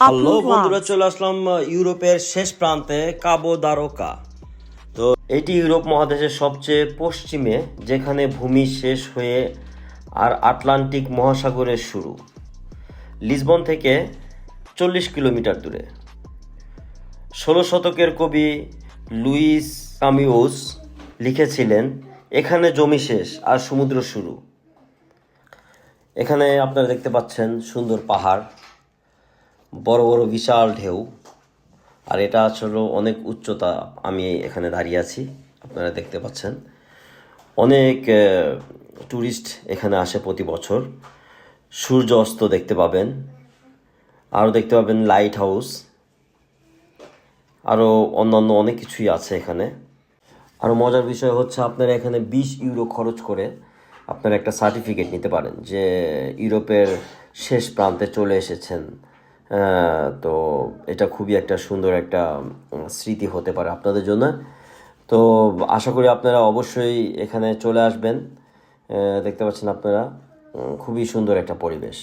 Hello বন্ধুরা চলে আসলাম ইউরোপের শেষ প্রান্তে কাবো দারোকা তো এটি ইউরোপ মহাদেশের সবচেয়ে পশ্চিমে যেখানে ভূমি শেষ হয়ে আর আটলান্টিক মহাসাগরের শুরু। লিসবন থেকে চল্লিশ কিলোমিটার দূরে। ষোলো শতকের কবি লুইস কামিউস লিখেছিলেন এখানে জমি শেষ আর সমুদ্র শুরু। এখানে আপনারা দেখতে পাচ্ছেন সুন্দর পাহাড়। বড় বড় বিশাল ঢেউ। আর এটা আসলে অনেক উচ্চতা আমি এখানে দাঁড়িয়ে আছি, আপনারা দেখতে পাচ্ছেন। অনেক ট্যুরিস্ট এখানে আসে প্রতি বছর। সূর্য অস্ত দেখতে পাবেন। আরও দেখতে পাবেন লাইট হাউস। আরও অন্যান্য অনেক কিছুই আছে এখানে। আরও মজার বিষয় হচ্ছে আপনারা এখানে বিশ ইউরো খরচ করে আপনারা একটা সার্টিফিকেট নিতে পারেন যে ইউরোপের শেষ প্রান্তে চলে এসেছেন। তো এটা খুবই একটা সুন্দর একটা স্মৃতি হতে পারে আপনাদের জন্য। তো আশা করি আপনারা অবশ্যই এখানে চলে আসবেন। দেখতে পাচ্ছেন আপনারা খুবই সুন্দর একটা পরিবেশ।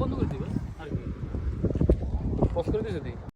বন্ধ করে দিবে আর কি পজ করে দিয়েছে